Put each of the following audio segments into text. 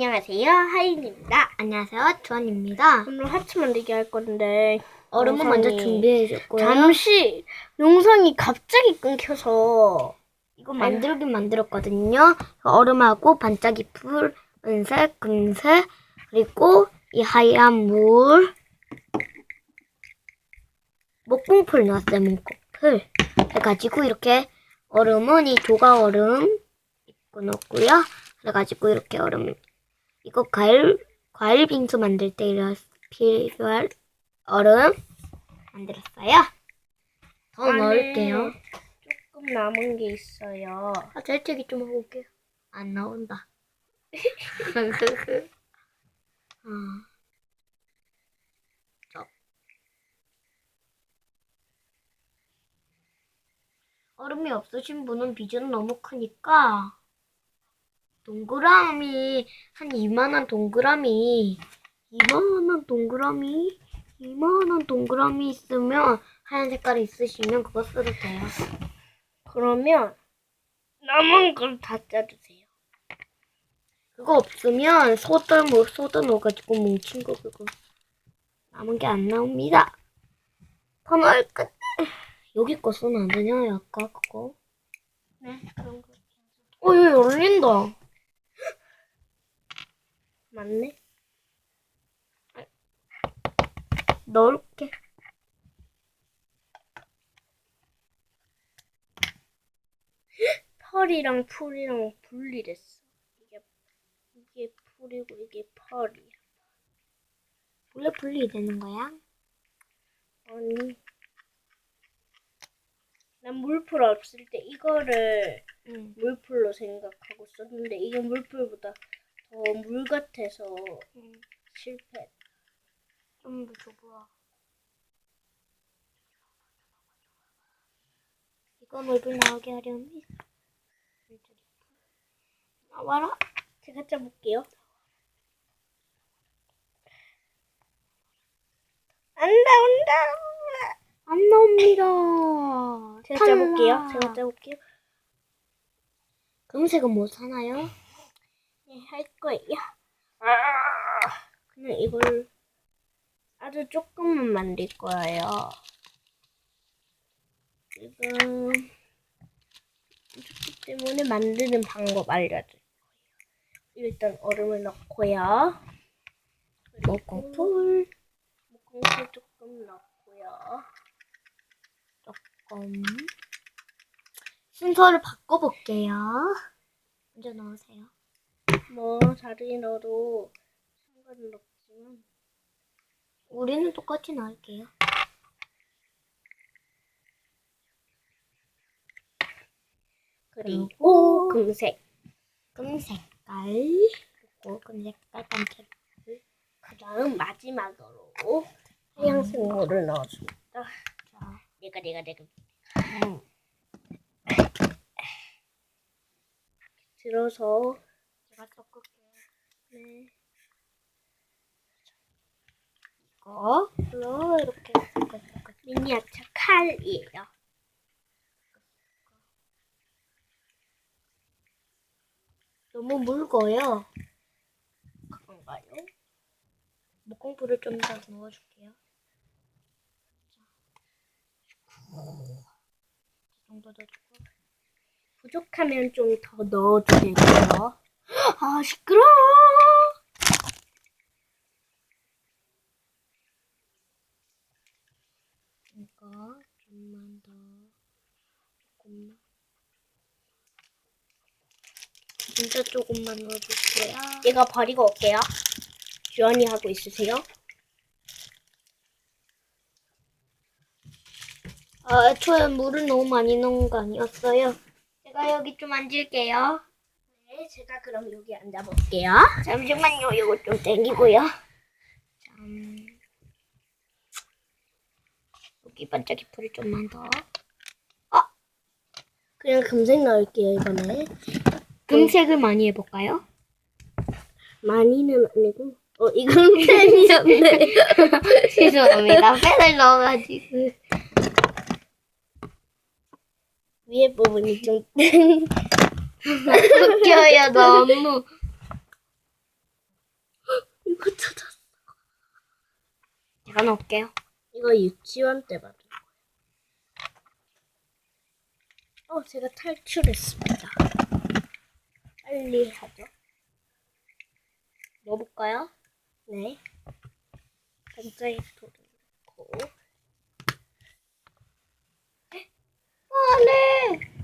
안녕하세요, 하인입니다. 안녕하세요, 주원입니다. 오늘 하트 만들기 할 건데 얼음은 영상이 먼저 준비해 줬고요. 잠시 영상이 갑자기 끊겨서 이거 만들긴 만들었거든요. 얼음하고 반짝이 풀, 은색, 금색, 그리고 이 하얀 물, 목공풀 넣었어요, 목공풀. 해가지고 이렇게 얼음은 이 조각 얼음 입고 넣었고요. 그래가지고 이렇게 얼음, 이거 과일, 과일 빙수 만들 때 필요할 얼음 만들었어요. 더 안에 넣을게요. 조금 남은 게 있어요. 아, 짤짤기 좀 하고 올게요. 안 나온다. 어. 저. 얼음이 없으신 분은 비주는 너무 크니까 동그라미 한 이만한 동그라미 이만한 동그라미 이만한 동그라미 있으면 하얀 색깔이 있으시면 그거 써도 돼요. 그러면 남은 걸 다 짜주세요. 그거 없으면 소다 뭐 소다 넣어가지고 뭉친 거 그거 남은 게 안 나옵니다. 더 넣을 것. 여기 거 쓰면 안 되냐? 아까 그거. 네, 그런 거 어 여기 열린다. 맞네. 넣을게. 펄이랑 풀이랑 분리됐어. 이게 이게 풀이고 이게 펄이야. 원래 분리되는 거야? 아니. 난 물풀 없을 때 이거를 응. 물풀로 생각하고 썼는데 이게 물풀보다 더물 같아서 응. 실패. 좀더 줘봐. 이건 얼굴 나오게 하려면 나와라. 제가 짜볼게요. 안 나온다. 안 나옵니다. 제가 짜볼게요. 제가 짜볼게요. 금색은 뭐 사나요? 네, 할 거예요. 아, 그냥 이걸 아주 조금만 만들 거예요. 지금 좋기 때문에 만드는 방법 알려줄 거예요. 일단 얼음을 넣고요. 목공풀 목공풀 조금 넣고요. 조금 순서를 바꿔볼게요. 먼저 넣으세요. 뭐 자르게 넣어도 상관은 없지만 우리는 똑같이 넣을게요. 그리고 금색 금색깔 그리고 금색깔 반짝 그 다음 마지막으로 하얀색 물을 넣어줍니다. 자, 내가 내가 내가 음, 들어서 제가 섞을게요. 네. 이거 로 이렇게. 미니어처 칼이에요. 너무 묽어요. 그런가요? 목공풀을 좀 더 넣어줄게요. 이 정도 넣어주고. 부족하면 좀 더 넣어도 되고요. 아 시끄러. 이거 좀만 더 조금만. 진짜 조금만 넣어줄게요. 얘가 버리고 올게요. 주연이 하고 있으세요? 아, 애초에 물을 너무 많이 넣은 거 아니었어요? 제가 여기 좀 앉을게요. 네, 제가 그럼 여기 앉아볼게요. 잠시만요. 이거 좀 땡기고요. 참. 여기 반짝이 풀을 좀만 더. 그냥 금색 넣을게요, 이번에. 금색을 많이 해볼까요? 많이는 아니고. 어, 이건 펜이었네. 죄송합니다. 펜을 넣어가지고. 위에 부분이 좀. 웃겨요 너무. 이거 찾았어. 제가 넣을게요. 이거 유치원 때 받은 거예요. 어, 제가 탈출했습니다. 빨리 하죠. 넣어볼까요? 네. 반짝이 돌을 넣고. 안에!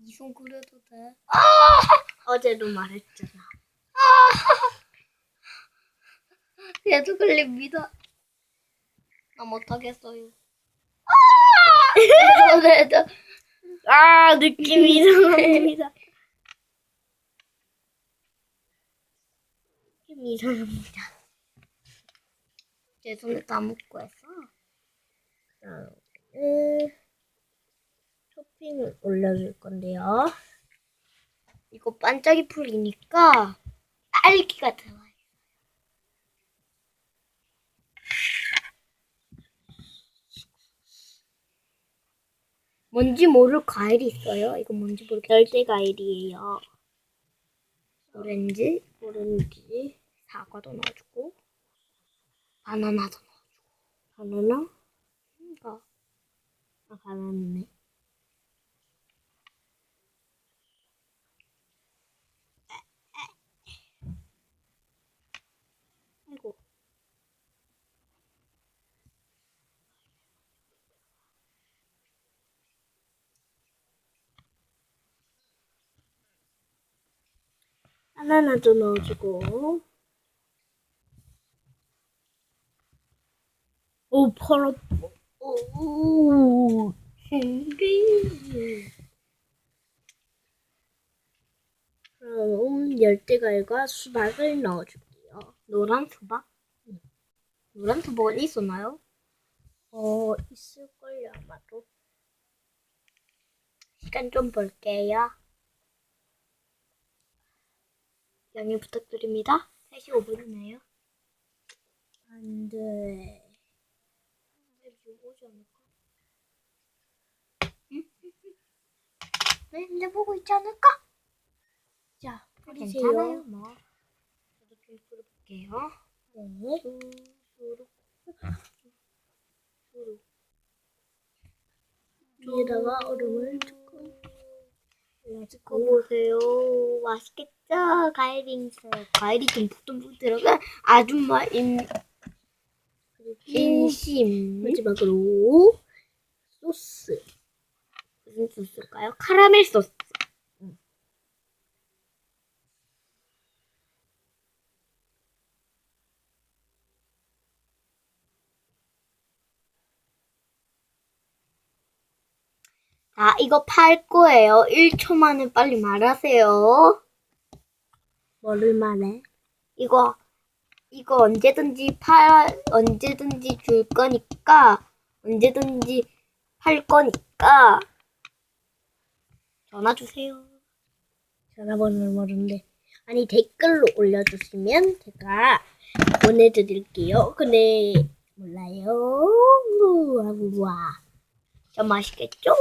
이손 그려도 돼? 어제도 말했잖아. 얘도 걸립니다. 나 못하겠어요. 아! 내도, 내도. 아, 느낌이 이상합니다. 느낌이 이상합니다. 제 손에 다 묻고 했어. 다음 에 토핑을 올려줄 건데요. 이거 반짝이 풀이니까 딸기가 들어가요. 뭔지 모를 과일이 있어요. 이거 뭔지 모르겠어요. 열대 과일이에요. 오렌지, 오렌지, 사과도 넣어주고, 바나나도 넣어. 바나나, 이거 아 바나나네. 바나나도 넣어주고. 오 파랗. 오. 신기. 그럼 열대과일과 수박을 넣어줄게요. 노란 수박? 노란 수박 어디 있었나요? 어 있을걸요 아마도. 시간 좀 볼게요. 양해 부탁드립니다. 3시 5분이네요. 안돼. 오지 않을까? 왜 이제 보고 있지 않을까? 자 괜찮아요. 뭐. 저도 좀 뿌려볼게요. 네. 쭈루룩. 쭈루룩. 위에다가 얼음을 조금 올려주고. 보세요. 맛있겠죠? 과일이 있어요. 과일이 듬뿍듬뿍 들어간 아줌마 인, 그리고 인심. 마지막으로 소스. 무슨 소스일까요? 카라멜 소스. 자, 이거 팔 거예요. 1초 만에 빨리 말하세요. 뭐를 말해? 이거, 이거 언제든지 팔, 언제든지 줄 거니까, 언제든지 팔 거니까, 전화 주세요. 전화번호를 모르는데. 아니 댓글로 올려주시면 제가 보내드릴게요. 근데 몰라요. 우와. 좀 맛있겠죠?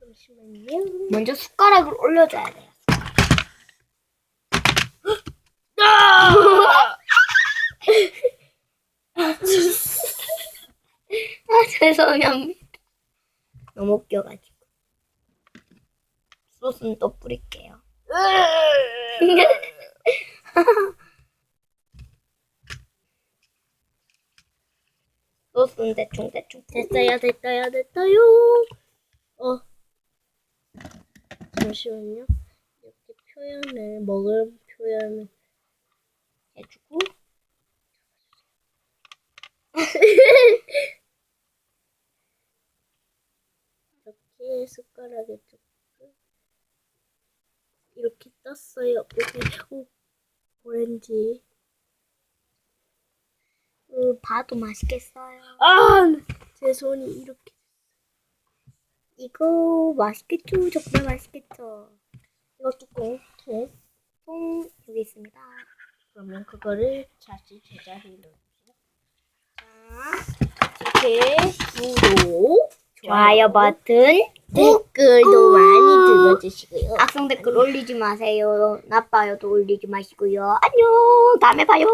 잠시만요. 먼저 숟가락을 올려줘야 돼요. 아, 죄송합니다. 너무 웃겨가지고. 소스는 또 뿌릴게요. 소스는 대충 대충. 됐어요, 됐어요, 됐어요. 어. 잠시만요. 이렇게 표현을, 먹을 표현을 해주고. 이렇게 숟가락에 조금 이렇게 떴어요. 여기, 오, 오렌지. 음, 봐도 맛있겠어요. 아! 제 손이 이렇게. 이거 맛있겠죠? 정말 맛있겠죠? 이거 뚜껑 통. 통 여기 있습니다. 그러면 그거를 다시 제자리에 넣어주세요. 자, 이렇게 구독, 좋아요 버튼, 댓글도 많이 들어주시고요. 악성 댓글 올리지 마세요. 나빠요도 올리지 마시고요. 안녕. 다음에 봐요.